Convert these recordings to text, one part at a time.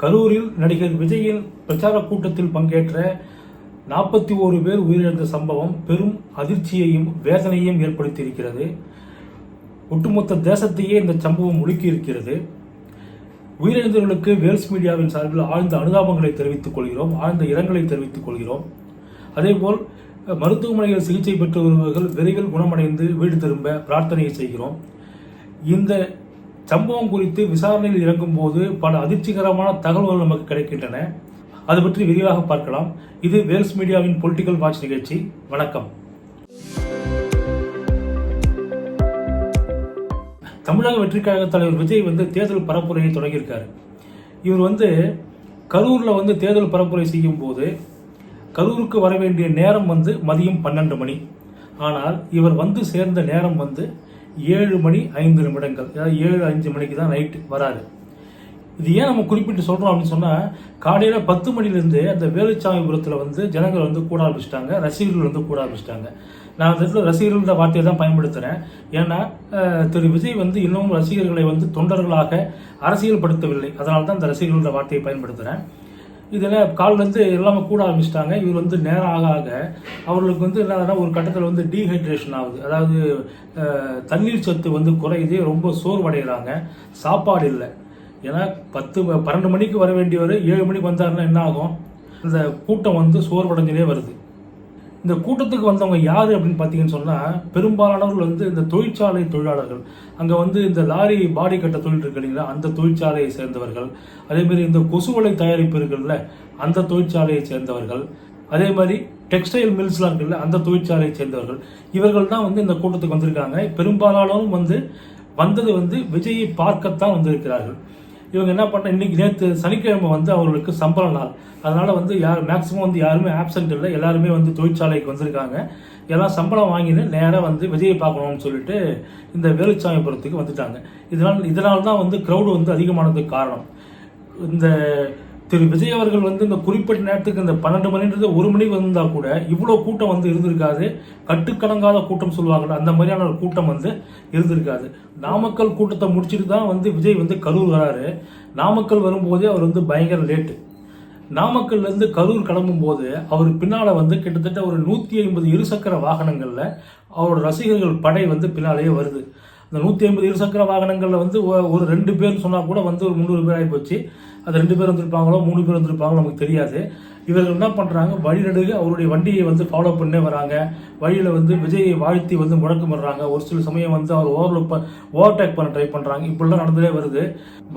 கரூரில் நடிகர் விஜயின் பிரச்சார கூட்டத்தில் பங்கேற்ற நாற்பத்தி ஓரு பேர் உயிரிழந்த சம்பவம் பெரும் அதிர்ச்சியையும் வேதனையையும் ஏற்படுத்தியிருக்கிறது. ஒட்டுமொத்த தேசத்தையே இந்த சம்பவம் முழுக்கி இருக்கிறது உயிரிழந்தவர்களுக்கு வேல்ஸ் மீடியாவின் சார்பில் ஆழ்ந்த அனுதாபங்களை தெரிவித்துக் கொள்கிறோம் ஆழ்ந்த இரங்கலை தெரிவித்துக் கொள்கிறோம். அதேபோல் மருத்துவமனையில் சிகிச்சை பெற்று வருபவர்கள் விரைவில் குணமடைந்து வீடு திரும்ப பிரார்த்தனையை செய்கிறோம். இந்த சம்பவம் குறித்து விசாரணையில் இறங்கும் போது பல அதிர்ச்சிகரமான தகவல்கள் நமக்கு கிடைக்கின்றன. அது பற்றி விரிவாக பார்க்கலாம். இது வேல்ஸ் மீடியாவின் பொலிட்டிக்கல் வாட்ச் நிகழ்ச்சி. வணக்கம். தமிழக வெற்றிக்கழக தலைவர் விஜய் வந்து தேர்தல் பரப்புரையை தொடங்கியிருக்காரு. இவர் வந்து கரூரில் வந்து தேர்தல் பரப்புரை செய்யும் போது கரூருக்கு வர வேண்டிய நேரம் வந்து மதியம் பன்னெண்டு மணி. ஆனால் இவர் வந்து சேர்ந்த நேரம் வந்து ஏழு மணி ஐந்து நிமிடங்கள். அதாவது ஏழு அஞ்சு மணிக்கு தான் நைட்டு வராரு இது ஏன் நம்ம குறிப்பிட்டு சொல்கிறோம் அப்படின்னு சொன்னால் காலையில் பத்து மணிலேருந்து அந்த வேலுச்சாமிபுரத்தில் வந்து ஜனங்கள் வந்து கூட ஆரம்பிச்சிட்டாங்க ரசிகர்கள் வந்து கூட ஆரம்பிச்சிட்டாங்க. நான் அந்த இடத்துல ரசிகர்கள்ன்ற வார்த்தையை தான் பயன்படுத்துகிறேன் ஏன்னா திரு விஜய் வந்து இன்னமும் ரசிகர்களை வந்து தொண்டர்களாக அரசியல் படுத்தவில்லை அதனால தான் அந்த ரசிகர்கள்ன்ற வார்த்தையை பயன்படுத்துகிறேன் இதெல்லாம் கால்லேருந்து எல்லாமே கூட ஆரம்பிச்சிட்டாங்க. இவர் வந்து நேரம் ஆக ஆக அவர்களுக்கு வந்து என்னன்னா ஒரு கட்டத்தில் வந்து டீஹைட்ரேஷன் ஆகுது. அதாவது தண்ணீர் சத்து வந்து குறையுது ரொம்ப சோர்வடைகிறாங்க. சாப்பாடு இல்லை. ஏன்னா பத்து பன்னெண்டு மணிக்கு வர வேண்டியவர் ஏழு மணிக்கு வந்தாருன்னா என்ன ஆகும்? இந்த கூட்டம் வந்து சோர்வடைஞ்சுனே வருது. இந்த கூட்டத்துக்கு வந்தவங்க யார் அப்படின்னு பார்த்தீங்கன்னு சொன்னால் பெரும்பாலானவர்கள் வந்து இந்த தொழிற்சாலை தொழிலாளர்கள். அங்கே வந்து இந்த லாரி பாடி கட்ட தொழில் இருக்கு இல்லைங்களா? அந்த தொழிற்சாலையை சேர்ந்தவர்கள். அதே மாதிரி இந்த கொசுவலை தயாரிப்பு இருக்குல்ல அந்த தொழிற்சாலையை சேர்ந்தவர்கள். அதே மாதிரி டெக்ஸ்டைல் மில்ஸ்லாம் இருக்குல்ல அந்த தொழிற்சாலையை சேர்ந்தவர்கள். இவர்கள் தான் வந்து இந்த கூட்டத்துக்கு வந்திருக்காங்க. பெரும்பாலானவரும் வந்து வந்தது வந்து விஜயை பார்க்கத்தான் வந்திருக்கிறார்கள். இவங்க என்ன பண்ண இன்றைக்கி நேற்று சனிக்கிழமை வந்து அவர்களுக்கு சம்பள நாள். அதனால் வந்து யார் மேக்ஸிமம் வந்து யாருமே ஆப்சென்ட் இல்லை. எல்லாருமே வந்து தொழிற்சாலைக்கு வந்திருக்காங்க. எல்லாம் சம்பளம் வாங்கினு நேராக வந்து விஜயை பார்க்கணும்னு சொல்லிட்டு இந்த வேலுச்சாமிபுரத்துக்கு வந்துட்டாங்க. இதனால் இதனால் தான் வந்து க்ரௌடு வந்து அதிகமானதுக்கு காரணம். இந்த திரு விஜய் அவர்கள் வந்து இந்த குறிப்பிட்ட நேரத்துக்கு இந்த பன்னெண்டு மணின்றது ஒரு மணிக்கு வந்தால் கூட இவ்வளோ கூட்டம் வந்து இருந்திருக்காது. கட்டுக்கடங்காத கூட்டம் சொல்லுவாங்கல்ல அந்த மாதிரியான ஒரு கூட்டம் வந்து இருந்திருக்காது. நாமக்கல் கூட்டத்தை முடிச்சுட்டு தான் வந்து விஜய் வந்து கரூர் வராரு. நாமக்கல் வரும்போதே அவர் வந்து பயங்கர லேட்டு நாமக்கல்லேருந்து கரூர் கிளம்பும் போது அவர் பின்னால் வந்து கிட்டத்தட்ட ஒரு நூற்றி ஐம்பது இருசக்கர வாகனங்களில் அவரோட ரசிகர்கள் படை வந்து பின்னாலேயே வருது. அந்த நூற்றி ஐம்பது இருசக்கர வாகனங்களில் வந்து ஒரு ரெண்டு பேர் சொன்னால் கூட வந்து ஒரு முந்நூறு பேர் ஆகி போச்சு. அது ரெண்டு பேர் வந்திருப்பாங்களோ மூணு பேர் வந்திருப்பாங்களோ நமக்கு தெரியாது. இவர்கள் என்ன பண்ணுறாங்க வழிநடுக அவருடைய வண்டியை வந்து ஃபாலோ பண்ணே வராங்க. வழியில் வந்து விஜயை வாழ்த்தி வந்து முழக்கமிடுறாங்க ஒரு சில சமயம் வந்து அவர் ஓவர் ஓவர்டேக் பண்ண ட்ரை பண்ணுறாங்க இப்படிலாம் நடந்ததே வருது.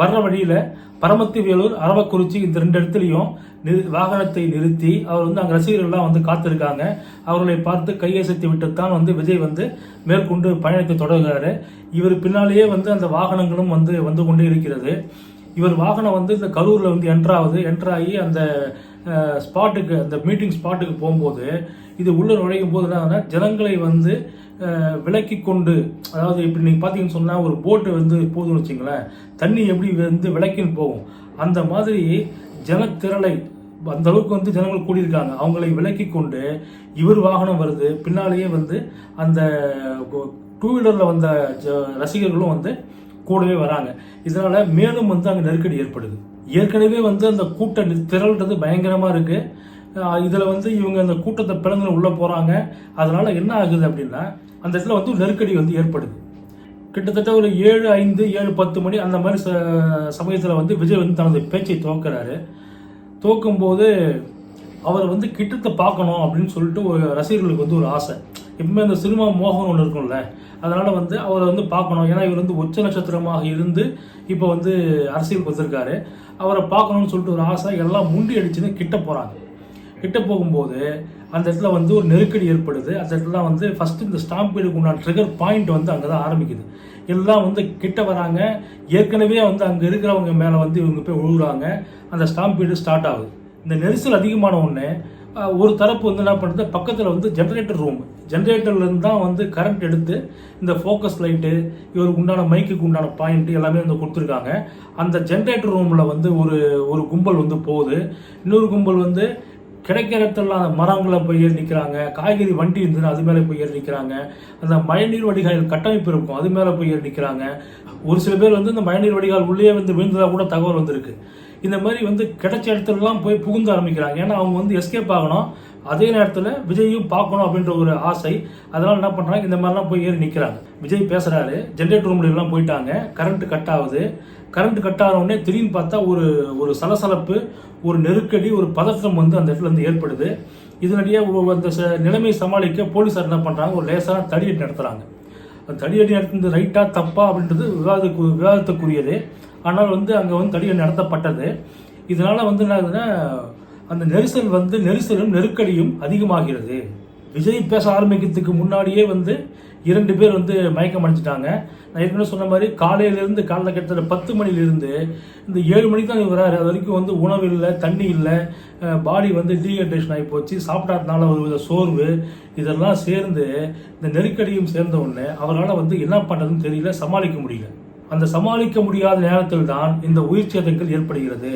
வர்ற வழியில் பரமத்தி வேலூர் அரவக்குறிச்சி இந்த ரெண்டு இடத்துலையும் நிறு வாகனத்தை நிறுத்தி அவர் வந்து அங்கே ரசிகர்கள்லாம் வந்து காத்திருக்காங்க. அவர்களை பார்த்து கையசைத்து விட்டுத்தான் வந்து விஜய் வந்து மேற்கொண்டு பயணத்தை தொடர்கிறாரு. இவர் பின்னாலேயே வந்து அந்த வாகனங்களும் வந்து வந்து கொண்டே இருக்கிறது. இவர் வாகனம் வந்து இந்த கரூரில் வந்து என்ட்ராகுது என்ட்ராகி அந்த ஸ்பாட்டுக்கு அந்த மீட்டிங் ஸ்பாட்டுக்கு போகும்போது இது உள்ளே நுழையும் போது என்ன ஜனங்களை வந்து விலக்கி கொண்டு அதாவது இப்படி நீங்கள் பார்த்தீங்கன்னு சொன்னால் ஒரு போட்டு வந்து போகுதுன்னு வச்சிங்களேன் தண்ணி எப்படி வந்து விலக்கின்னு போகும். அந்த மாதிரி ஜனத்திரளை அந்த அளவுக்கு வந்து ஜனங்கள் கூடியிருக்காங்க. அவங்களை விலக்கி கொண்டு இவர் வாகனம் வருது. பின்னாலேயே வந்து அந்த டூ வீலரில் வந்த ஜ- ரசிகர்களும் வந்து கூடவே வராங்க. இதனால மேலும் வந்து அங்கே நெருக்கடி ஏற்படுது. ஏற்கனவே வந்து அந்த கூட்ட நி- திரள்றது பயங்கரமா இருக்கு. இதில் வந்து இவங்க அந்த கூட்டத்தை பிளந்து உள்ளே போகிறாங்க அதனால என்ன ஆகுது அப்படின்னா அந்த இடத்துல வந்து நெருக்கடி வந்து ஏற்படுது. கிட்டத்தட்ட ஒரு ஏழு ஐந்து ஏழு பத்து மணி அந்த மாதிரி ச- சமயத்தில் வந்து விஜய் வந்து தனது பேச்சை துவக்கிறாரு. துவக்கும்போது அவர் வந்து கிட்டத்தை பார்க்கணும் அப்படின்னு சொல்லிட்டு ஒரு ரசிகர்களுக்கு வந்து ஒரு ஆசை. எப்பவுமே அந்த சினிமா மோகம் ஒன்று இருக்கும்ல. அதனால் வந்து அவரை வந்து பார்க்கணும். ஏன்னா இவர் வந்து உச்ச நட்சத்திரமாக இருந்து இப்போ வந்து அரசியல் வந்திருக்காரு. அவரை பார்க்கணும்னு சொல்லிட்டு ஒரு ஆசை எல்லாம் முண்டி அடிச்சுன்னு கிட்ட போகிறாங்க கிட்ட போகும்போது அந்த இடத்துல வந்து ஒரு நெருக்கடி ஏற்படுது. அந்த இடத்துல வந்து ஃபஸ்ட்டு இந்த ஸ்டாம்பீடுக்கு உண்டான ட்ரிகர் பாயிண்ட் வந்து அங்கே தான் ஆரம்பிக்குது. எல்லாம் வந்து கிட்ட வராங்க. ஏற்கனவே வந்து அங்கே இருக்கிறவங்க மேலே வந்து இவங்க போய் விழுகுறாங்க அந்த ஸ்டாம்பீடு ஸ்டார்ட் ஆகுது. இந்த நெரிசல் அதிகமான ஒன்று ஒரு தரப்பு வந்து என்ன பண்ணுறது பக்கத்தில் வந்து ஜென்ரேட்டர் ரூம் ஜென்ரேட்டர்லேருந்து தான் வந்து கரண்ட் எடுத்து இந்த ஃபோக்கஸ் லைட்டு இவருக்கு உண்டான மைக்குக்கு உண்டான பாயிண்ட் எல்லாமே வந்து கொடுத்துருக்காங்க. அந்த ஜென்ரேட்டர் ரூமில் வந்து ஒரு ஒரு கும்பல் வந்து போகுது. இன்னொரு கும்பல் வந்து கிடைக்கிற இடத்துலாம் மரங்களை போய் ஏறி நிற்கிறாங்க காய்கறி வண்டி இருந்ததுன்னா அது மேலே போய் ஏறி நிற்கிறாங்க அந்த மழைநீர் வடிகால் கட்டமைப்பு இருக்கும் அது மேலே போய் ஏறி நிற்கிறாங்க ஒரு சில பேர் வந்து இந்த மழைநீர் வடிகால் உள்ளே வந்து விழுந்ததாக கூட தகவல் வந்திருக்கு. இந்த மாதிரி வந்து கிடைச்ச இடத்துலலாம் போய் புகுந்து ஆரம்பிக்கிறாங்க. ஏன்னா அவங்க வந்து எஸ்கேப் ஆகணும். அதே நேரத்தில் விஜயும் பார்க்கணும் அப்படின்ற ஒரு ஆசை. அதனால் என்ன பண்ணுறாங்க இந்த மாதிரிலாம் போய் ஏறி நிற்கிறாங்க விஜய் பேசுகிறாரு ஜென்ரேட்டர் ரூம்லாம் போயிட்டாங்க கரண்ட் கட் ஆகுது. கரண்ட் கட் ஆன திடீர்னு பார்த்தா ஒரு ஒரு சலசலப்பு ஒரு நெருக்கடி ஒரு பதற்றம் வந்து அந்த இடத்துல வந்து ஏற்படுது. இதனடியே அந்த ச- நிலைமையை சமாளிக்க போலீஸார் என்ன பண்ணுறாங்க ஒரு லேசான தடியடி நடத்துகிறாங்க அந்த தடியடி நடத்துறது ரைட்டாக தப்பா அப்படின்றது விவாதக்கு விவாதத்துக்குரியது. ஆனால் வந்து அங்கே வந்து தடியடி நடத்தப்பட்டது. இதனால் வந்து என்ன ஆகுதுன்னா அந்த நெரிசல் வந்து நெரிசலும் நெருக்கடியும் அதிகமாகிறது. விஜய் பேச ஆரம்பிக்கிறதுக்கு முன்னாடியே வந்து இரண்டு பேர் வந்து மயக்கம் அடைஞ்சிட்டாங்க. நான் ஏற்கனவே சொன்ன மாதிரி காலையிலேருந்து காலைல கிட்டத்தட்ட பத்து மணிலேருந்து இந்த ஏழு மணிக்கு தான் வராரு. அது வரைக்கும் வந்து உணவு இல்லை தண்ணி இல்லை பாடி வந்து டீஹைட்ரேஷன் ஆகி போச்சு. சாப்பிடாதனால ஒரு வித சோர்வு. இதெல்லாம் சேர்ந்து இந்த நெருக்கடியும் சேர்ந்த உடனே அவரால் வந்து என்ன பண்ணுறதுன்னு தெரியல சமாளிக்க முடியல. அந்த சமாளிக்க முடியாத நேரத்தில் தான் இந்த உயிர் சேதங்கள் ஏற்படுகிறது.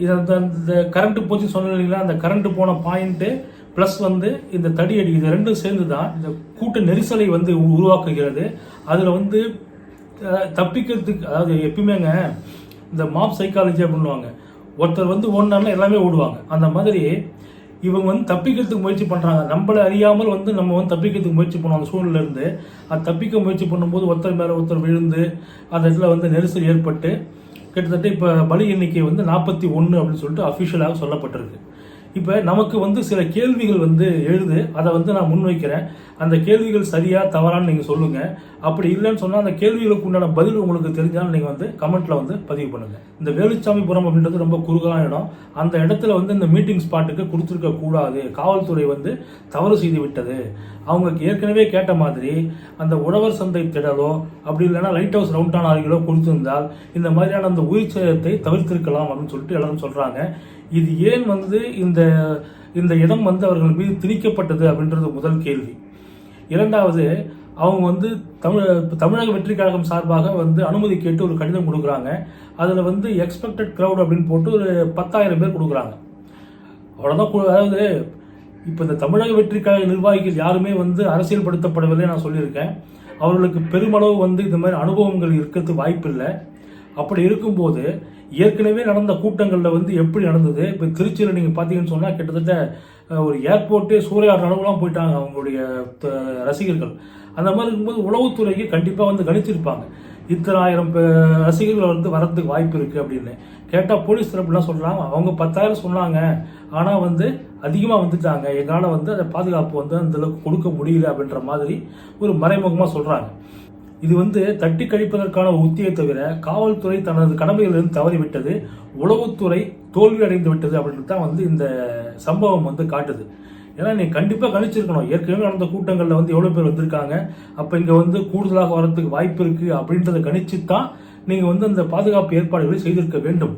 இது அந்த இந்த கரண்ட்டு போச்சு சொன்னேன் அந்த கரண்ட்டு போன பாயிண்ட்டு ப்ளஸ் வந்து இந்த தடி அடி இது ரெண்டும் சேர்ந்து தான் இந்த கூட்ட நெரிசலை வந்து உருவாக்குகிறது. அதில் வந்து தப்பிக்கிறதுக்கு அதாவது எப்பயுமேங்க இந்த மாப் சைக்காலஜி அப்படின்னுவாங்க ஒருத்தர் வந்து ஓடினார்னா எல்லாமே ஓடுவாங்க. அந்த மாதிரி இவங்க வந்து தப்பிக்கிறதுக்கு முயற்சி பண்ணுறாங்க நம்மளை அறியாமல் வந்து நம்ம வந்து தப்பிக்கிறதுக்கு முயற்சி பண்ணுவோம் அந்த சூழ்நிலேருந்து அது தப்பிக்க முயற்சி பண்ணும்போது ஒருத்தர் மேலே ஒருத்தர் விழுந்து அந்த இடத்துல வந்து நெரிசல் ஏற்பட்டு கிட்டத்தட்ட இப்போ பலி எண்ணிக்கை வந்து நாற்பத்தி ஒன்று அப்படின்னு சொல்லிட்டு அஃபிஷியலாக சொல்லப்பட்டிருக்கு. இப்போ நமக்கு வந்து சில கேள்விகள் வந்து எழுது. அதை வந்து நான் முன்வைக்கிறேன். அந்த கேள்விகள் சரியாக தவறான்னு நீங்கள் சொல்லுங்கள் அப்படி இல்லைன்னு சொன்னால் அந்த கேள்விகளுக்கு உண்டான பதில் உங்களுக்கு தெரிஞ்சாலும் நீங்கள் வந்து கமெண்ட்டில் வந்து பதிவு பண்ணுங்கள் இந்த வேலுச்சாமிபுரம் அப்படின்றது ரொம்ப குறுகலான இடம். அந்த இடத்துல வந்து இந்த மீட்டிங் ஸ்பாட்டுக்கு கொடுத்துருக்க கூடாது. காவல்துறை வந்து தவறு செய்து விட்டது. அவங்களுக்கு ஏற்கனவே கேட்ட மாதிரி அந்த உழவர் சந்தை திடலோ அப்படி இல்லைன்னா லைட் ஹவுஸ் ரவுண்டான அருகிலோ கொடுத்திருந்தால் இந்த மாதிரியான அந்த உயிர் சேதத்தை தவிர்த்திருக்கலாம் அப்படின்னு சொல்லிட்டு எல்லாரும் சொல்கிறாங்க இது ஏன் வந்து இந்த இந்த இடம் வந்து அவர்கள் மீது திணிக்கப்பட்டது அப்படின்றது முதல் கேள்வி. இரண்டாவது அவங்க வந்து தமிழ் தமிழக வெற்றி கழகம் சார்பாக வந்து அனுமதி கேட்டு ஒரு கடிதம் கொடுக்குறாங்க. அதில் வந்து எக்ஸ்பெக்டட் க்ரௌட் அப்படின்னு போட்டு ஒரு பத்தாயிரம் பேர் கொடுக்குறாங்க. அவ்வளோதான் அதாவது இப்போ இந்த தமிழக வெற்றிக்காக நிர்வாகிகள் யாருமே வந்து அரசியல்படுத்தப்படவில்லை நான் சொல்லியிருக்கேன். அவர்களுக்கு பெருமளவு வந்து இந்த மாதிரி அனுபவங்கள் இருக்கிறதுக்கு வாய்ப்பில்லை அப்படி இருக்கும்போது ஏற்கனவே நடந்த கூட்டங்களில் வந்து எப்படி நடந்தது? இப்போ திருச்சியில் நீங்கள் பார்த்தீங்கன்னு சொன்னால் கிட்டத்தட்ட ஒரு ஏர்போர்ட்டே சூறையாடுற அளவுலாம் போயிட்டாங்க அவங்களுடைய ரசிகர்கள். அந்த மாதிரி இருக்கும்போது உளவுத்துறைக்கு கண்டிப்பாக வந்து கணிச்சிருப்பாங்க இத்தனை ஆயிரம் ரசிகர்கள் வந்து வரதுக்கு வாய்ப்பு இருக்குது அப்படின்னு. கேட்டால் போலீஸ் தரப்புலாம் சொல்கிறாங்க அவங்க பத்தாயிரம் சொன்னாங்க. ஆனால் வந்து அதிகமாக வந்துட்டாங்க. எங்களால் வந்து அதை பாதுகாப்பு வந்து அந்த அளவுக்கு கொடுக்க முடியல அப்படின்ற மாதிரி ஒரு மறைமுகமாக சொல்கிறாங்க இது வந்து தட்டி கழிப்பதற்கான உத்தியை தவிர காவல்துறை தனது கடமைகளிலிருந்து தவறிவிட்டது. உளவுத்துறை தோல்வி அடைந்து விட்டது அப்படின்றது தான் வந்து இந்த சம்பவம் வந்து காட்டுது. ஏன்னா நீ கண்டிப்பாக கணிச்சிருக்கணும். ஏற்கனவே நடந்த கூட்டங்களில் வந்து எவ்வளோ பேர் வந்திருக்காங்க. அப்போ இங்கே வந்து கூடுதலாக வரதுக்கு வாய்ப்பு இருக்குது அப்படின்றத கணிச்சு தான் நீங்கள் வந்து அந்த பாதுகாப்பு ஏற்பாடுகளை செய்திருக்க வேண்டும்.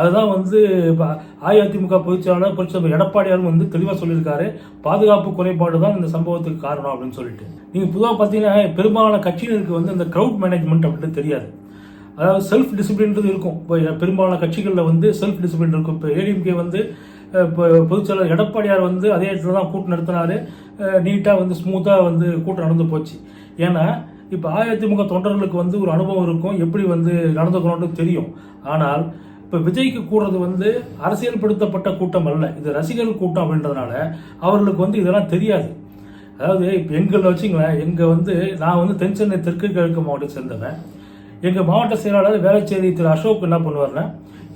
அதுதான் வந்து இப்ப அஇஅதிமுக பொதுச்செயலாளர் பொதுச்செயலாளர் எடப்பாடியாரும் வந்து தெளிவாக சொல்லியிருக்காரு. பாதுகாப்பு குறைபாடு தான் இந்த சம்பவத்துக்கு காரணம் அப்படின்னு சொல்லிட்டு. நீங்கள் பொதுவாக பார்த்தீங்கன்னா பெரும்பாலான கட்சியினருக்கு வந்து இந்த க்ரௌட் மேனேஜ்மெண்ட் அப்படின்னு தெரியாது. அதாவது செல்ஃப் டிசிப்ளின்றது இருக்கும். இப்போ பெரும்பாலான கட்சிகளில் வந்து செல்ஃப் டிசிப்ளின் இருக்கும். இப்போ ஏடிஎம்கே வந்து பொதுச்செயலர் எடப்பாடியார் வந்து அதே இடத்துல தான் கூட்டம் நடத்தினாரு. நீட்டாக வந்து ஸ்மூத்தாக வந்து கூட்டம் நடந்து போச்சு. ஏன்னா இப்போ அதிமுக தொண்டர்களுக்கு வந்து ஒரு அனுபவம் இருக்கும். எப்படி வந்து நடந்துக்கணும்னு தெரியும். ஆனால் இப்போ விஜய்க்கு கூடுறது வந்து அரசியல்படுத்தப்பட்ட கூட்டம் அல்ல. இது ரசிகர்கள் கூட்டம் அப்படின்றதுனால அவர்களுக்கு வந்து இதெல்லாம் தெரியாது. அதாவது இப்போ எங்களை வச்சுங்களேன் எங்கள் வந்து நான் வந்து தென் சென்னை தெற்கு கிழக்கு மாவட்டத்தை சேர்ந்தவன். எங்கள் மாவட்ட செயலாளர் வேலைச்சேரி திரு அசோக் என்ன பண்ணுவார்னா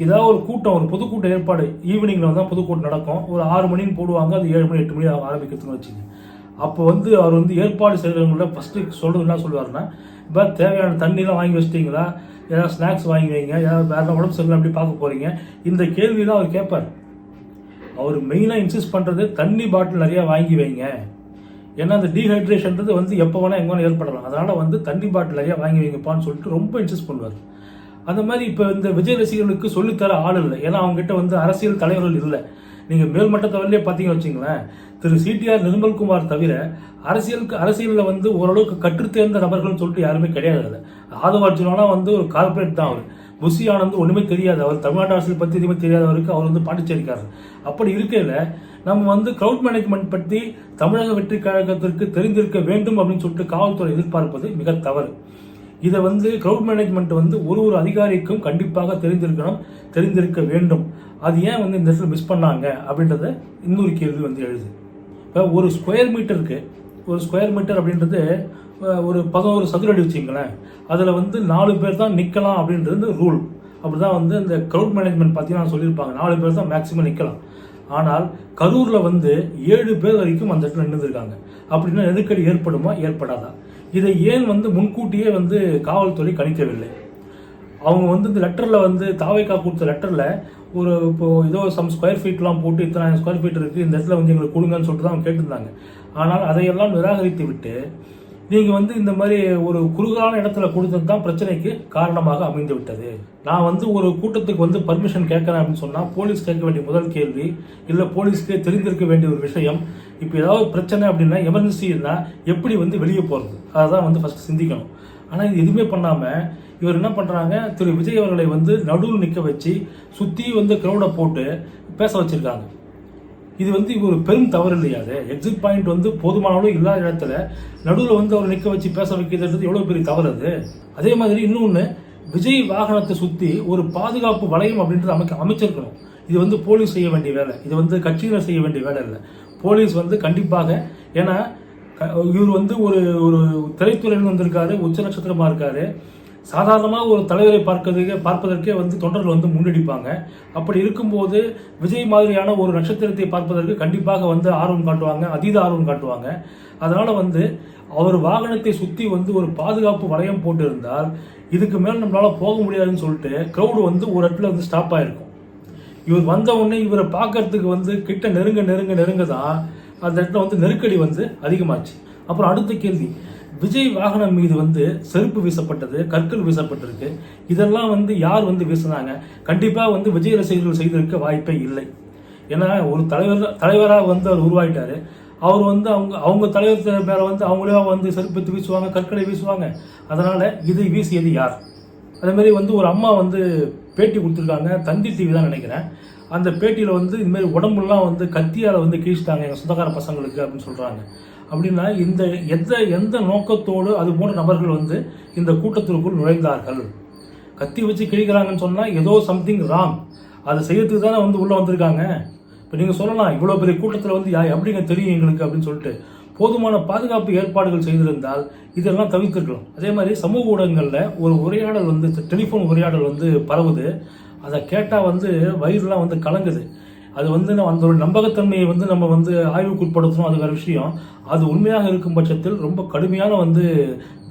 ஏதாவது ஒரு கூட்டம் ஒரு பொதுக்கூட்ட ஏற்பாடு ஈவினிங்கில் வந்து பொதுக்கூட்டம் நடக்கும். ஒரு ஆறு மணின்னு போடுவாங்க அது ஏழு மணி எட்டு மணி ஆரம்பிக்கிறதுன்னு வச்சுங்க. அப்போ வந்து அவர் வந்து ஏற்பாடு செய்கிறவங்கள ஃபஸ்ட்டு சொல்கிறது என்ன சொல்லுவாருன்னா இப்போ தேவையான தண்ணிலாம் வாங்கி வச்சிட்டிங்களா? ஏதாவது ஸ்நாக்ஸ் வாங்கி வைங்க ஏதாவது வேறு உடம்பு சரியில்லை அப்படி பார்க்க போகிறீங்க இந்த கேள்வி தான் அவர் கேட்பார். அவர் மெயினாக இன்சிஸ்ட் பண்ணுறது தண்ணி பாட்டில் நிறையா வாங்கி வைங்க. ஏன்னா அந்த டீஹைட்ரேஷன்றது வந்து எப்போ வேணால் எங்கே வேணால் ஏற்படலாம். அதனால் வந்து தண்ணி பாட்டில் நிறையா வாங்கி வைங்கப்பான்னு சொல்லிட்டு ரொம்ப இன்சிஸ்ட் பண்ணுவார். அந்த மாதிரி இப்போ இந்த விஜய் ரசிகர்களுக்கு சொல்லித்தர ஆள் இல்லை. ஏன்னா அவங்ககிட்ட வந்து அரசியல் தலைவர்கள் இல்லை. நீங்கள் மேல்மட்டத்தை வரலே பார்த்தீங்கன்னு வச்சுங்களேன் திரு சிடிஆர் நிர்மல்குமார் தவிர அரசியலுக்கு அரசியலில் வந்து ஓரளவுக்கு கற்றுத்தேர்ந்த நபர்கள்னு சொல்லிட்டு யாருமே கிடையாது அதில் ஆதவ அர்ஜுனாலாம் வந்து ஒரு கார்ப்பரேட் தான் அவர். புஷி ஆனந்த் ஒன்றுமே தெரியாது. அவர் தமிழ்நாட்டு அரசியல் பற்றி எதுவுமே தெரியாதவருக்கு அவர் வந்து பாண்டிச்சேரிக்காரர். அப்படி இருக்கையில் நம்ம வந்து க்ரௌட் மேனேஜ்மெண்ட் பற்றி தமிழக வெற்றி கழகத்திற்கு தெரிந்திருக்க வேண்டும் அப்படின்னு சொல்லிட்டு காவல்துறை எதிர்பார்ப்பது மிக தவறு. இதை வந்து க்ரௌட் மேனேஜ்மெண்ட் வந்து ஒரு ஒரு அதிகாரிக்கும் கண்டிப்பாக தெரிந்திருக்கணும் தெரிந்திருக்க வேண்டும். அது ஏன் வந்து இந்த இடத்துல மிஸ் பண்ணாங்க அப்படின்றத இன்னொரு கேள்வி வந்து எழுது. இப்போ ஒரு ஸ்கொயர் மீட்டருக்கு ஒரு ஸ்கொயர் மீட்டர் அப்படின்றது ஒரு பதினோரு சதுர அடி வச்சுங்களேன் அதில் வந்து நாலு பேர் தான் நிற்கலாம் அப்படின்றது ரூல் அப்படி தான் வந்து இந்த க்ரௌட் மேனேஜ்மெண்ட் பார்த்தீங்கன்னா சொல்லியிருப்பாங்க. நாலு பேர் தான் மேக்ஸிமம் நிற்கலாம் ஆனால் கரூரில் வந்து ஏழு பேர் வரைக்கும் அந்த இடத்துல நின்றுருக்காங்க அப்படின்னா நெருக்கடி ஏற்படுமா? ஏற்படாதா? இதை ஏன் வந்து முன்கூட்டியே வந்து காவல்துறை கணிக்கவில்லை? அவங்க வந்து இந்த லெட்டரில் வந்து தாவைக்கா கொடுத்த லெட்டரில் ஒரு இப்போ ஏதோ சம் ஸ்கொயர் ஃபீட்லாம் போட்டு இத்தனை ஸ்கொயர் ஃபீட் இருக்குது இந்த இடத்துல வந்து எங்களுக்கு கொடுங்கன்னு சொல்லிட்டு தான் அவங்க கேட்டிருந்தாங்க. ஆனால் அதையெல்லாம் நிராகரித்து விட்டு நீங்கள் வந்து இந்த மாதிரி ஒரு குறுகலான இடத்துல கொடுத்தது தான் பிரச்சனைக்கு காரணமாக அமைந்து விட்டது நான் வந்து ஒரு கூட்டத்துக்கு வந்து பர்மிஷன் கேட்குறேன் அப்படின்னு சொன்னால் போலீஸ் கேட்க வேண்டிய முதல் கேள்வி இல்லை போலீஸ்க்கு தெரிந்திருக்க வேண்டிய ஒரு விஷயம் இப்போ ஏதாவது பிரச்சனை அப்படின்னா எமர்ஜென்சி இருந்தால் எப்படி வந்து வெளியே போகிறது அதை வந்து ஃபஸ்ட்டு சிந்திக்கணும். ஆனால் இது எதுவுமே பண்ணாமல் இவர் என்ன பண்ணுறாங்க திரு விஜய் அவர்களை வந்து நடுவில் நிற்க வச்சு சுற்றி வந்து க்ரௌடை போட்டு பேச வச்சிருக்காங்க. இது வந்து ஒரு பெரும் தவறு இல்லையா அது? எக்ஸிட் பாயிண்ட் வந்து போதுமான இல்லாத இடத்துல நடுவில் வந்து அவர் நிற்க வச்சு பேச வைக்கிறது எவ்வளோ பெரிய தவறு அது? அதே மாதிரி இன்னொன்று விஜய் வாகனத்தை சுற்றி ஒரு பாதுகாப்பு வளையம் அப்படின்றது அமைக்க அமைச்சிருக்கணும். இது வந்து போலீஸ் செய்ய வேண்டிய வேலை. இது வந்து கட்சியினர் செய்ய வேண்டிய வேலை இல்லை. போலீஸ் வந்து கண்டிப்பாக ஏன்னா க- இவர் வந்து ஒரு ஒரு திரைத்துறையில் வந்திருக்காரு உச்ச நட்சத்திரமாக இருக்காரு. சாதாரணமாக ஒரு தலைவரை பார்க்கறதுக்கே பார்ப்பதற்கே வந்து தொண்டர்கள் வந்து முன்னெடுப்பாங்க. அப்படி இருக்கும்போது விஜய் மாதிரியான ஒரு நட்சத்திரத்தை பார்ப்பதற்கு கண்டிப்பாக வந்து ஆர்வம் காட்டுவாங்க அதீத ஆர்வம் காட்டுவாங்க. அதனால் வந்து அவர் வாகனத்தை சுற்றி வந்து ஒரு பாதுகாப்பு வளையம் போட்டு இருந்தால் இதுக்கு மேல் நம்மளால் போக முடியாதுன்னு சொல்லிட்டு க்ரௌடு வந்து ஒரு இடத்துல வந்து ஸ்டாப் ஆகிருக்கும் இவர் வந்த உடனே இவரை பார்க்கறதுக்கு வந்து கிட்ட நெருங்க நெருங்க நெருங்க தான் அந்த இடத்துல வந்து நெருக்கடி வந்து அதிகமாச்சு. அப்புறம் அடுத்த கேள்வி. விஜய் வாகனம் மீது வந்து செருப்பு வீசப்பட்டது கற்கள் வீசப்பட்டிருக்கு. இதெல்லாம் வந்து யார் வந்து வீசினாங்க? கண்டிப்பாக வந்து விஜய் ரசிகர்கள் செய்திருக்க வாய்ப்பே இல்லை. ஏன்னா ஒரு தலைவர் தலைவராக வந்து அவர் உருவாயிட்டார். அவர் வந்து அவங்க அவங்க தலைவர் மேலே வந்து அவங்களே வந்து செருப்பு எடுத்து வீசுவாங்க கற்களை வீசுவாங்க. அதனால் இதை வீசியது யார்? அதேமாரி வந்து ஒரு அம்மா வந்து பேட்டி கொடுத்துருக்காங்க தந்தி டிவி தான் நினைக்கிறேன். அந்த பேட்டியில் வந்து இதுமாரி உடம்புலாம் வந்து கத்தியால் வந்து கீழ்ச்சிட்டாங்க எங்கள் சொந்தக்கார பசங்களுக்கு அப்படின்னு சொல்கிறாங்க அப்படின்னா இந்த எந்த எந்த நோக்கத்தோடு அது போன்ற நபர்கள் வந்து இந்த கூட்டத்திற்குள் நுழைந்தார்கள்? கத்தி வச்சு கிழிக்கிறாங்கன்னு சொன்னால் ஏதோ சம்திங் ராங் அதை செய்யறதுக்கு தானே வந்து உள்ளே வந்திருக்காங்க. இப்போ நீங்கள் சொல்லலாம் இவ்வளோ பெரிய கூட்டத்தில் வந்து யா எப்படிங்க தெரியும் எங்களுக்கு அப்படின்னு சொல்லிட்டு போதுமான பாதுகாப்பு ஏற்பாடுகள் செய்திருந்தால் இதெல்லாம் தவிர்த்திருக்கலாம். அதே மாதிரி சமூக ஊடகங்களில் ஒரு உரையாடல் வந்து டெலிஃபோன் உரையாடல் வந்து பரவுது. அதை கேட்டால் வந்து வயிறுலாம் வந்து கலங்குது. அது வந்து நம்ம அந்த ஒரு நம்பகத்தன்மையை வந்து நம்ம வந்து ஆய்வுக்கு உட்படுத்தணும் அது வேற விஷயம். அது உண்மையாக இருக்கும் பட்சத்தில் ரொம்ப கடுமையான வந்து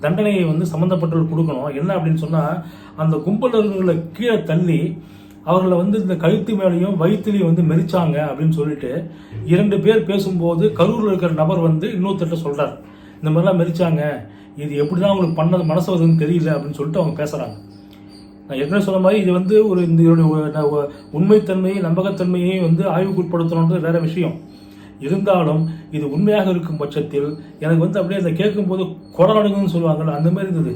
தண்டனையை வந்து சம்மந்தப்பட்டவர்கள் கொடுக்கணும். என்ன அப்படின்னு சொன்னால் அந்த கும்பலர்களை கீழே தள்ளி அவர்களை வந்து இந்த கழுத்து மேலேயும் வயிற்றுலையும் வந்து மெரிச்சாங்க அப்படின்னு சொல்லிட்டு இரண்டு பேர் பேசும்போது கரூரில் இருக்கிற நபர் வந்து இன்னொருத்தர்கிட்ட சொல்கிறார் இந்த மாதிரிலாம் மெரிச்சாங்க. இது எப்படி தான் அவங்களுக்கு பண்ணது மனசு வருதுன்னு தெரியல அப்படின்னு சொல்லிட்டு அவங்க பேசுகிறாங்க நான் ஏற்கனவே சொன்ன மாதிரி இது வந்து ஒரு இந்த இதனுடைய உண்மைத்தன்மையை நம்பகத்தன்மையை வந்து ஆய்வுக்குட்படுத்தணுன்றது வேற விஷயம். இருந்தாலும் இது உண்மையாக இருக்கும் பட்சத்தில் எனக்கு வந்து அப்படியே அதை கேட்கும்போது கொடநடுங்கன்னு சொல்லுவாங்கல்ல அந்த மாதிரி இருந்தது.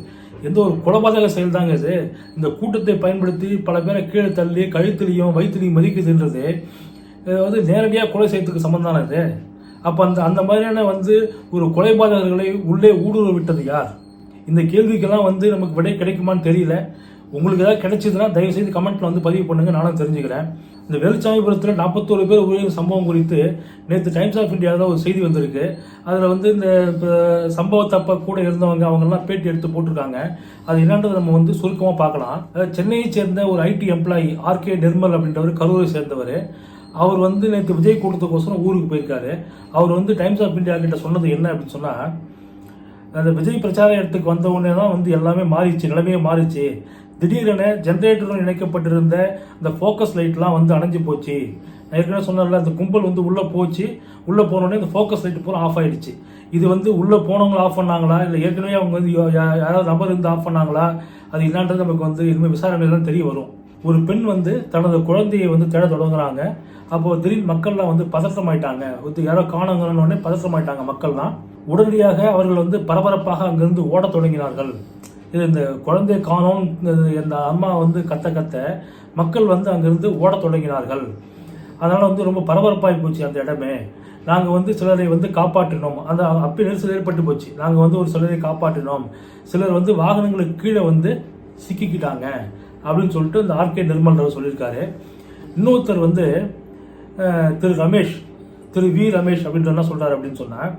எந்த ஒரு குலபாதக செயல் தாங்க இது. இந்த கூட்டத்தை பயன்படுத்தி பல பேரை கீழே தள்ளி கழுத்துலையும் வயிற்றுலையும் மதிக்குதுன்றது வந்து நேரடியாக கொலை செய்யறதுக்கு சம்மந்தான இது? அப்போ அந்த அந்த மாதிரியான வந்து ஒரு கொலைபாதகர்களை உள்ளே ஊடுருவ விட்டது யார்? இந்த கேள்விக்கெல்லாம் வந்து நமக்கு விடை கிடைக்குமான்னு தெரியல. உங்களுக்கு ஏதாவது கிடைச்சதுன்னா தயவு செய்து கமெண்ட்ல வந்து பதிவு பண்ணுங்க நானும் தெரிஞ்சுக்கிறேன். இந்த வேலுச்சாமிபுரத்தில் நாற்பத்தோரு பேர் உயிரிழந்த சம்பவம் குறித்து நேற்று டைம்ஸ் ஆஃப் இந்தியாவில் ஒரு செய்தி வந்திருக்கு. அதில் வந்து இந்த சம்பவத்தப்ப கூட இருந்தவங்க அவங்கெல்லாம் பேட்டி எடுத்து போட்டிருக்காங்க. அது என்னன்றது நம்ம வந்து சுருக்கமாக பார்க்கலாம். சென்னையை சேர்ந்த ஒரு ஐடி எம்ப்ளாயி ஆர்கே நிர்மல் அப்படின்றவர் கரூரை சேர்ந்தவர். அவர் வந்து நேற்று விஜய் கூட்டத்துக்கோசரம் ஊருக்கு போயிருக்காரு. அவர் வந்து டைம்ஸ் ஆஃப் இந்தியா கிட்ட சொன்னது என்ன அப்படின்னு சொன்னால் அந்த விஜய் பிரச்சார இடத்துக்கு வந்த உடனே தான் வந்து எல்லாமே மாறிச்சு நிலைமையே மாறிச்சு திடீரென ஜென்ரேட்டருடன் இணைக்கப்பட்டிருந்த அந்த ஃபோக்கஸ் லைட்லாம் வந்து அணைஞ்சு போச்சு. நான் ஏற்கனவே சொன்னார்ல அந்த கும்பல் வந்து உள்ளே போச்சு. உள்ளே போனோடனே இந்த ஃபோக்கஸ் லைட் பூரா ஆஃப் ஆயிடுச்சு. இது வந்து உள்ளே போனவங்க ஆஃப் பண்ணாங்களா? இல்லை ஏற்கனவே அவங்க வந்து யா- யாராவது நபர் இருந்து ஆஃப் பண்ணாங்களா? அது என்னன்றது நமக்கு வந்து இனிமேல் விசாரணையில் தான் தெரிய வரும். ஒரு பெண் வந்து தனது குழந்தையை வந்து தேட தொடங்குறாங்க. அப்போது திடீர் மக்கள்லாம் வந்து பதற்றமாயிட்டாங்க. வந்து யாரோ காணுங்கன்னு பதற்றமாயிட்டாங்க மக்கள்லாம். உடனடியாக அவர்கள் வந்து பரபரப்பாக அங்கிருந்து ஓடத் தொடங்கினார்கள். இது இந்த குழந்தை காணோம் இந்த அம்மா வந்து கத்த கத்த மக்கள் வந்து அங்கேருந்து ஓடத் தொடங்கினார்கள். அதனால் வந்து ரொம்ப பரபரப்பாகி போச்சு அந்த இடமே. நாங்கள் வந்து சிலரை வந்து காப்பாற்றினோம். அந்த அப்படி நெரிசல் ஏற்பட்டு போச்சு. நாங்கள் வந்து ஒரு சிலரை காப்பாற்றினோம். சிலர் வந்து வாகனங்களுக்கு கீழே வந்து சிக்கிக்கிட்டாங்க அப்படின்னு சொல்லிட்டு இந்த ஆர்கே நிர்மல் ராவ் சொல்லியிருக்காரு. இன்னொருத்தர் வந்து திரு ரமேஷ் திரு வி ரமேஷ் அப்படின்ற என்ன அப்படின்னு சொன்னால்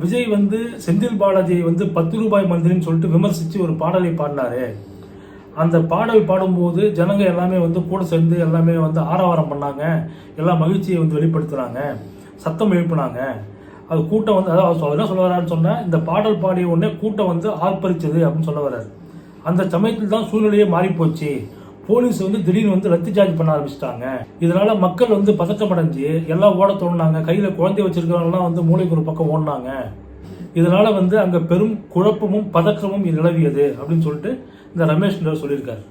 விஜய் வந்து செந்தில் பாலாஜியை வந்து பத்து ரூபாய் மந்திரின்னு சொல்லிட்டு விமர்சித்து ஒரு பாடலை பாடினாரு. அந்த பாடல் பாடும்போது ஜனங்க எல்லாமே வந்து கூட சேர்ந்து எல்லாமே வந்து ஆரவாரம் பண்ணாங்க. எல்லா மகிழ்ச்சியை வந்து வெளிப்படுத்துனாங்க. சத்தம் எழுப்புனாங்க. அது கூட்டம் வந்து அதாவது அவர் என்ன சொல்ல வரான்னு சொன்னா இந்த பாடல் பாடிய உடனே கூட்டம் வந்து ஆர்ப்பரிச்சது அப்படின்னு சொல்ல வர்றாரு. அந்த சமயத்தில் தான் சூழ்நிலையே மாறிப்போச்சு. போலீஸ் வந்து திடீர்னு வந்து ரத்து சார்ஜ் பண்ண ஆரம்பிச்சிட்டாங்க. இதனால மக்கள் வந்து பதற்றமடைஞ்சு எல்லாம் ஓட தோணுனாங்க. கையில குழந்தை வச்சிருக்கிறவங்கலாம் வந்து மூளைக்கு ஒரு பக்கம் ஓடினாங்க. இதனால வந்து அங்க பெரும் குழப்பமும் பதற்றமும் நிலவியது அப்படின்னு சொல்லிட்டு இந்த ரமேஷ் சொல்லியிருக்காரு.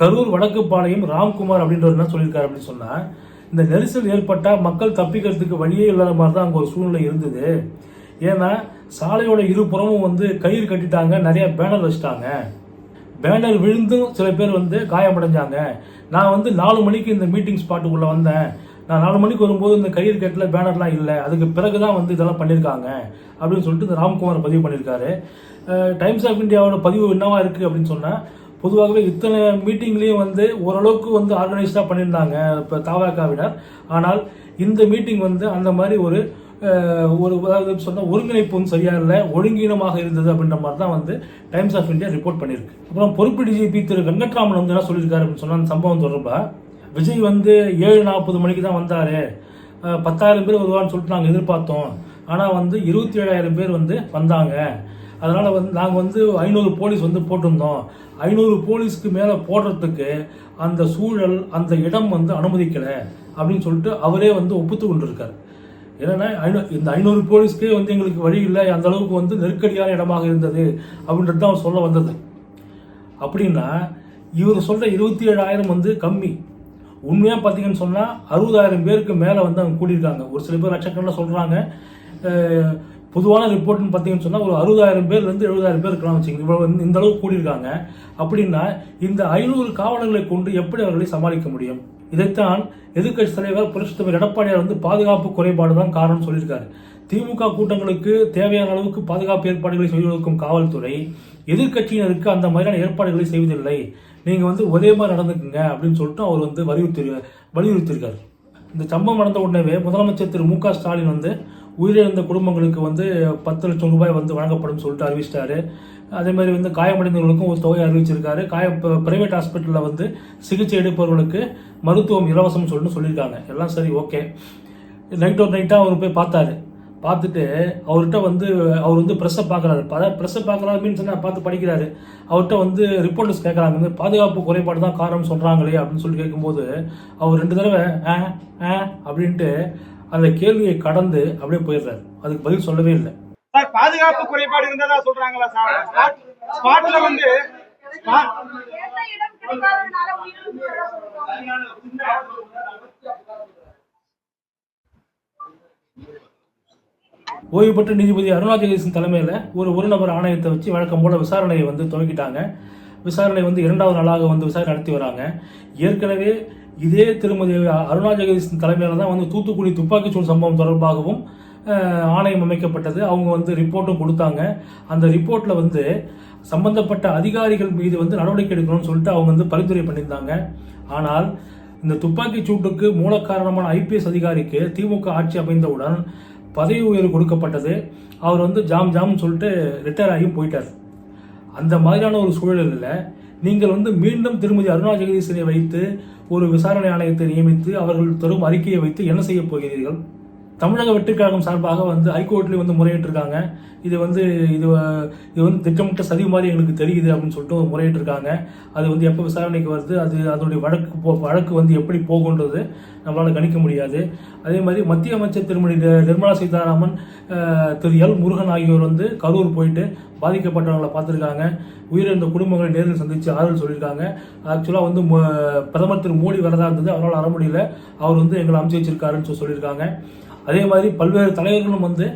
கரூர் வடக்கு பாளையம் ராம்குமார் அப்படின்றவர் என்ன சொல்லியிருக்காரு அப்படின்னு சொன்னா இந்த நெரிசல் ஏற்பட்டா மக்கள் தப்பிக்கிறதுக்கு வழியே இல்லாத மாதிரி தான் அங்கே ஒரு சூழ்நிலை இருந்தது. ஏன்னா சாலையோட இருபுறமும் வந்து கயிறு கட்டிட்டாங்க நிறைய பேனர் வச்சுட்டாங்க. பேனர் விழுந்தும் சில பேர் வந்து காயமடைஞ்சாங்க. நான் வந்து நாலு மணிக்கு இந்த மீட்டிங் ஸ்பாட்டுக்குள்ளே வந்தேன். நான் நாலு மணிக்கு வரும்போது இந்த கயிறு கட்டில் பேனர்லாம் இல்லை. அதுக்கு பிறகு தான் வந்து இதெல்லாம் பண்ணியிருக்காங்க அப்படின்னு சொல்லிட்டு இந்த ராம்குமார் பதிவு பண்ணியிருக்காரு டைம்ஸ் ஆஃப் இந்தியாவோட பதிவு என்னவா இருக்குது அப்படின்னு சொன்னால் பொதுவாகவே இத்தனை மீட்டிங்லேயும் வந்து ஓரளவுக்கு வந்து ஆர்கனைஸ்டாக பண்ணியிருந்தாங்க இப்போ தாவாக்காவினர். ஆனால் இந்த மீட்டிங் வந்து அந்த மாதிரி ஒரு ஒரு அதாவது சொன்னால் ஒருங்கிணைப்பு சரியாக சரியா இல்லை ஒழுங்கீனமாக இருந்தது அப்படின்ற மாதிரி தான் வந்து டைம்ஸ் ஆஃப் இந்தியா ரிப்போர்ட் பண்ணியிருக்கு. அப்புறம் பொறுப்பு டிஜிபி திரு வெங்கட்ராமன் வந்து என்ன சொல்லியிருக்காரு அப்படின்னு சொன்னால் அந்த சம்பவம் தொடர்பாக விஜய் வந்து ஏழு நாற்பது மணிக்கு தான் வந்தார். பத்தாயிரம் பேர் வருவான்னு சொல்லிட்டு நாங்கள் எதிர்பார்த்தோம். ஆனால் வந்து இருபத்தி ஏழாயிரம் பேர் வந்து வந்தாங்க. அதனால் வந்து நாங்கள் வந்து ஐநூறு போலீஸ் வந்து போட்டிருந்தோம். ஐநூறு போலீஸ்க்கு மேலே போடுறதுக்கு அந்த சூழல் அந்த இடம் வந்து அனுமதிக்கலை அப்படின்னு சொல்லிட்டு அவரே வந்து ஒப்புத்து கொண்டிருக்காரு. ஏன்னா ஐநூ இந்த ஐநூறு போலீஸ்க்கே வந்து எங்களுக்கு வழி இல்லை அந்த அளவுக்கு வந்து நெருக்கடியான இடமாக இருந்தது அப்படின்றது தான் அவர் சொல்ல வந்தது. அப்படின்னா இவர் சொல்கிற இருபத்தி ஏழாயிரம் வந்து கம்மி. உண்மையாக பார்த்தீங்கன்னு சொன்னால் அறுபதாயிரம் பேருக்கு மேலே வந்து அவங்க கூடியிருக்காங்க. ஒரு சில பேர் லட்சக்கணக்கில் சொல்கிறாங்க பொதுவான ரிப்போர்ட்னு பார்த்தீங்கன்னு சொன்னால் ஒரு அறுபதாயிரம் பேர்லேருந்து எழுபதாயிரம் பேர் இருக்கலாம் வச்சுக்கோங்க. இவ்வளோ வந்து இந்த அளவுக்கு கூடியிருக்காங்க. அப்படின்னா இந்த ஐநூறு காவலர்களை கொண்டு எப்படி அவர்களை சமாளிக்க முடியும்? இதைத்தான் எதிர்க்கட்சி தலைவர் புரட்சித் தலைவர் எடப்பாடியார் வந்து பாதுகாப்பு குறைபாடு தான் காரணம் சொல்லியிருக்காரு. திமுக கூட்டங்களுக்கு தேவையான அளவுக்கு பாதுகாப்பு ஏற்பாடுகளை செய்வதற்கும் காவல்துறை எதிர்க்கட்சியினருக்கு அந்த மாதிரியான ஏற்பாடுகளை செய்வதில்லை. நீங்கள் வந்து ஒரே மாதிரி நடந்துக்குங்க அப்படின்னு சொல்லிட்டு அவர் வந்து வலியுறுத்தி வலியுறுத்தியிருக்காரு. இந்த சம்பவம் நடந்த உடனே முதலமைச்சர் திரு மு க ஸ்டாலின் வந்து உயிரிழந்த குடும்பங்களுக்கு வந்து பத்து லட்சம் ரூபாய் வந்து வழங்கப்படும் சொல்லிட்டு அறிவிச்சிட்டாரு. அதே மாதிரி வந்து காயமடைந்தவர்களுக்கும் ஒரு தொகை அறிவிச்சிருக்காரு. காய பிரைவேட் ஹாஸ்பிட்டலில் வந்து சிகிச்சை எடுப்பவர்களுக்கு மருத்துவம் இலவசம் சொல்லிட்டு சொல்லியிருக்காங்க. எல்லாம் சரி ஓகே. நைட் ஒரு நைட்டாக அவர் போய் பார்த்தாரு. பார்த்துட்டு அவர்கிட்ட வந்து அவர் வந்து ப்ரெஸ்ஸை பார்க்குறாரு. அதாவது ப்ரெஸ்ஸை பார்க்குறாரு மீன்ஸ் நான் பார்த்து படிக்கிறாரு. அவர்கிட்ட வந்து ரிப்போர்ட்டர்ஸ் கேட்குறாங்க. வந்து பாதுகாப்பு குறைபாடு தான் காரணம் சொல்கிறாங்களே அப்படின்னு சொல்லி கேட்கும்போது அவர் ரெண்டு தடவை ஆ ஆ அப்படின்ட்டு அந்த கேள்வியை கடந்து அப்படியே போயிடுறாரு. அதுக்கு பதில் சொல்லவே இல்லை. சார் பாதுகாப்பு குறைபாடு இருந்ததா சொல்றாங்களா சார்? ஸ்பாட் ஸ்பாட்ல வந்து ஓய்வு பெற்ற நீதிபதி அருணா ஜெகதீசன் தலைமையில் ஒரு ஒரு நபர் ஆணையத்தை வச்சு வழக்கம் போல விசாரணையை வந்து துவக்கிட்டாங்க. விசாரணை வந்து இரண்டாவது நாளாக வந்து விசாரணை நடத்தி வராங்க. ஏற்கனவே இதே திருமதி அருணா ஜெகதீசன் தலைமையில் தான் வந்து தூத்துக்குடி துப்பாக்கிச்சூடு சம்பவம் தொடர்பாகவும் ஆணையம் அமைக்கப்பட்டது. அவங்க வந்து ரிப்போர்ட்டும் கொடுத்தாங்க. அந்த ரிப்போர்ட்டில் வந்து சம்பந்தப்பட்ட அதிகாரிகள் மீது வந்து நடவடிக்கை எடுக்கணும்னு சொல்லிட்டு அவங்க வந்து பரிந்துரை பண்ணியிருந்தாங்க. ஆனால் இந்த துப்பாக்கிச் சூட்டுக்கு மூல காரணமான ஐபிஎஸ் அதிகாரிக்கு திமுக ஆட்சி அமைந்தவுடன் பதவி உயர்வு கொடுக்கப்பட்டது. அவர் வந்து ஜாம் ஜாம்னு சொல்லிட்டு ரிட்டையர் ஆகியும் போயிட்டார். அந்த மாதிரியான ஒரு சூழலில் நீங்கள் வந்து மீண்டும் திருமதி அருணா ஜெகதீசனை வைத்து ஒரு விசாரணை ஆணையத்தை நியமித்து அவர்கள் தரும் அறிக்கையை வைத்து என்ன செய்ய போகிறீர்கள்? தமிழக வெற்றிக்கழகம் சார்பாக வந்து ஹைகோர்ட்லேயும் வந்து முறையிட்டிருக்காங்க. இது வந்து இது இது வந்து திட்டமிட்ட சதி மாதிரி எங்களுக்கு தெரியுது அப்படின்னு சொல்லிட்டு முறையிட்டிருக்காங்க. அது வந்து எப்போ விசாரணைக்கு வருது அது அதனுடைய வழக்கு போ வழக்கு வந்து எப்படி போகுன்றது நம்மளால் கணிக்க முடியாது. அதே மாதிரி மத்திய அமைச்சர் திருமதி நிர்மலா சீதாராமன் திரு எல் முருகன் ஆகியோர் வந்து கரூர் போயிட்டு பாதிக்கப்பட்டவங்களை பார்த்துருக்காங்க. உயிரிழந்த குடும்பங்களை நேரில் சந்தித்து ஆறுதல் சொல்லியிருக்காங்க. ஆக்சுவலாக வந்து பிரதமர் திரு மோடி வரதா இருந்தது அவரால் வர முடியல. அவர் வந்து எங்களை அமுச்சு வச்சிருக்காருன்னு சொல்லியிருக்காங்க. அதே மாதிரி பல்வேறு தலைவர்களும் வந்து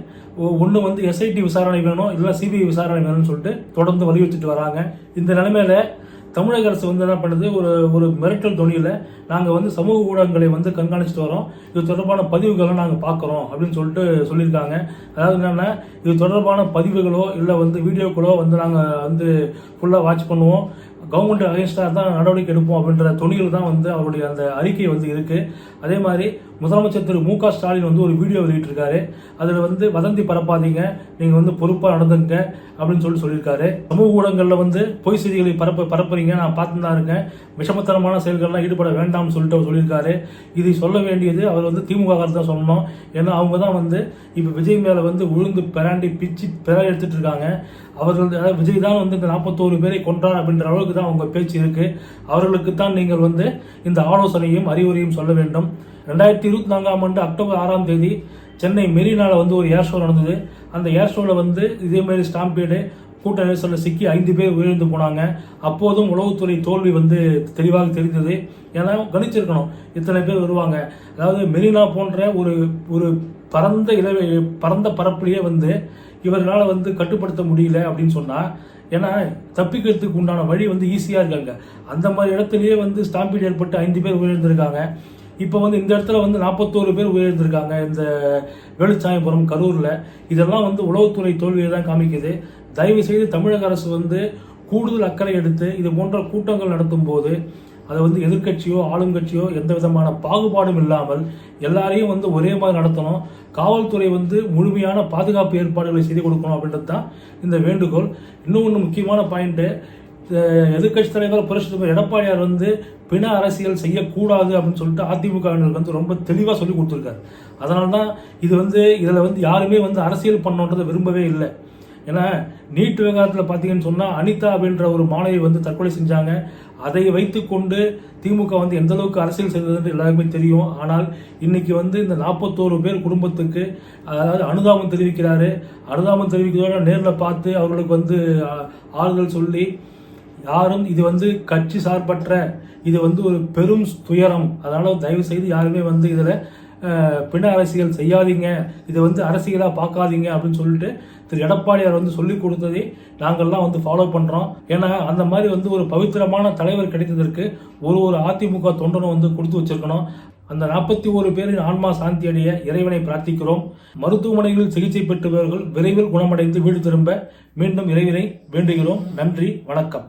ஒன்று வந்து எஸ்ஐடி விசாரணை வேணும் இல்லை சிபிஐ விசாரணை வேணும்னு சொல்லிட்டு தொடர்ந்து வலியுறுத்திட்டு வராங்க. இந்த நிலைமையில தமிழக அரசு வந்து என்ன பண்ணுது? ஒரு ஒரு மிரட்டல் துணியில் நாங்கள் வந்து சமூக ஊடகங்களை வந்து கண்காணிச்சிட்டு வரோம். இது தொடர்பான பதிவுகளை நாங்கள் பார்க்குறோம் அப்படின்னு சொல்லிட்டு சொல்லியிருக்காங்க. அதாவது என்னென்னா இது தொடர்பான பதிவுகளோ இல்லை வந்து வீடியோக்களோ வந்து நாங்கள் வந்து ஃபுல்லாக வாட்ச் பண்ணுவோம். கவர்மெண்ட் அகைன்ஸ்டாக தான் நடவடிக்கை எடுப்போம் அப்படின்ற துணியில் தான் வந்து அவருடைய அந்த அறிக்கை வந்து இருக்குது அதே மாதிரி முதலமைச்சர் திரு மு க ஸ்டாலின் வந்து ஒரு வீடியோ வெளியிட்டிருக்காரு. அதில் வந்து வதந்தி பரப்பாதீங்க நீங்கள் வந்து பொறுப்பாக நடந்துங்க அப்படின்னு சொல்லி சொல்லியிருக்காரு. சமூக ஊடகங்களில் வந்து பொய் செய்திகளை பரப்ப பரப்புறீங்க நான் பார்த்து தான் இருக்கேன். விஷமத்தனமான செயல்கள்லாம் ஈடுபட வேண்டாம்னு சொல்லிட்டு அவர் சொல்லியிருக்காரு. இதை சொல்ல வேண்டியது அவர் வந்து திமுக தான் சொல்லணும். ஏன்னா அவங்க தான் வந்து இப்போ விஜய் மேலே வந்து உளுந்து பெராண்டி பிச்சு பெற எடுத்துட்டு இருக்காங்க. அவர்கள் அதாவது விஜய் தான் வந்து இந்த நாற்பத்தோரு பேரை கொன்றார் அப்படின்ற அளவுக்கு தான் அவங்க பேச்சு இருக்குது அவர்களுக்கு தான் நீங்கள் வந்து இந்த ஆலோசனையும் அறிவுரையும் சொல்ல வேண்டும். ரெண்டாயிரத்தி இருபத்தி நான்காம் ஆண்டு அக்டோபர் ஆறாம் தேதி சென்னை மெரினால வந்து ஒரு ஏர் ஷோ நடந்தது. அந்த ஏர் ஷோவில் வந்து இதே மாதிரி ஸ்டாம்பேடு கூட்ட நெரிசலில் சிக்கி ஐந்து பேர் உயிரிழந்து போனாங்க. அப்போதும் உளவுத்துறை தோல்வி வந்து தெளிவாக தெரிந்தது. ஏன்னா கணிச்சிருக்கணும். இத்தனை பேர் வருவாங்க. அதாவது மெரினா போன்ற ஒரு ஒரு பரந்த இட பரந்த பரப்புலேயே வந்து இவர்களால் வந்து கட்டுப்படுத்த முடியல அப்படின்னு சொன்னால் ஏன்னா தப்பிக்கிறதுக்கு உண்டான வழி வந்து ஈஸியாக இருக்காங்க. அந்த மாதிரி இடத்துலையே வந்து ஸ்டாம்பீடு ஏற்பட்டு ஐந்து பேர் உயிரிழந்திருக்காங்க. இப்போ வந்து இந்த இடத்துல வந்து நாற்பத்தோரு பேர் உயிரிழந்திருக்காங்க. இந்த வேலுச்சாயபுரம் கரூரில். இதெல்லாம் வந்து உளவுத்துறை தோல்வியை தான் காமிக்குது. தயவு செய்து தமிழக அரசு வந்து கூடுதல் அக்கறை எடுத்து இது போன்ற கூட்டங்கள் நடத்தும் போது அதை வந்து எதிர்க்கட்சியோ ஆளுங்கட்சியோ எந்த விதமான பாகுபாடும் இல்லாமல் எல்லாரையும் வந்து ஒரே மாதிரி நடத்தணும். காவல்துறை வந்து முழுமையான பாதுகாப்பு ஏற்பாடுகளை செய்து கொடுக்கணும் அப்படின்றது தான் இந்த வேண்டுகோள். இன்னும் ஒன்று முக்கியமான பாயிண்ட்டு எதிர்க்கட்சி தலைவர் புரட்சி எடப்பாடியார் வந்து பிண அரசியல் செய்யக்கூடாது அப்படின்னு சொல்லிட்டு அதிமுகவினருக்கு வந்து ரொம்ப தெளிவாக சொல்லி கொடுத்துருக்காரு. அதனால தான் இது வந்து இதில் வந்து யாருமே வந்து அரசியல் பண்ணோன்றதை விரும்பவே இல்லை. ஏன்னா நீட் விவகாரத்தில் பார்த்தீங்கன்னு சொன்னால் அனிதா அப்படின்ற ஒரு மாணவி வந்து தற்கொலை செஞ்சாங்க. அதை வைத்துக்கொண்டு திமுக வந்து எந்த அளவுக்கு அரசியல் செய்ததுன்னு எல்லாருக்குமே தெரியும். ஆனால் இன்னைக்கு வந்து இந்த நாற்பத்தோரு பேர் குடும்பத்துக்கு அதாவது அனுதாபம் தெரிவிக்கிறாரு. அனுதாபம் தெரிவிக்கிறதோட நேரில் பார்த்து அவர்களுக்கு வந்து ஆறுதல் சொல்லி யாரும் இது வந்து கட்சி சார்பற்ற இது வந்து ஒரு பெரும் துயரம். அதனால் தயவு செய்து யாருமே வந்து இதில் பிண அரசியல் செய்யாதீங்க. இதை வந்து அரசியலாக பார்க்காதீங்க அப்படின்னு சொல்லிட்டு திரு. எடப்பாடியார் வந்து சொல்லி கொடுத்ததை நாங்கள்லாம் வந்து ஃபாலோ பண்ணுறோம் ஏன்னா அந்த மாதிரி வந்து ஒரு பவித்திரமான தலைவர் கிடைத்ததற்கு ஒரு ஒரு அதிமுக தொண்டனும் வந்து கொடுத்து வச்சிருக்கணும். அந்த நாற்பத்தி ஒரு பேரின் ஆன்மா சாந்தி அடைய இறைவனை பிரார்த்திக்கிறோம். மருத்துவமனைகளில் சிகிச்சை பெற்றவர்கள் விரைவில் குணமடைந்து வீடு திரும்ப மீண்டும் இறைவனை வேண்டுகிறோம். நன்றி வணக்கம்.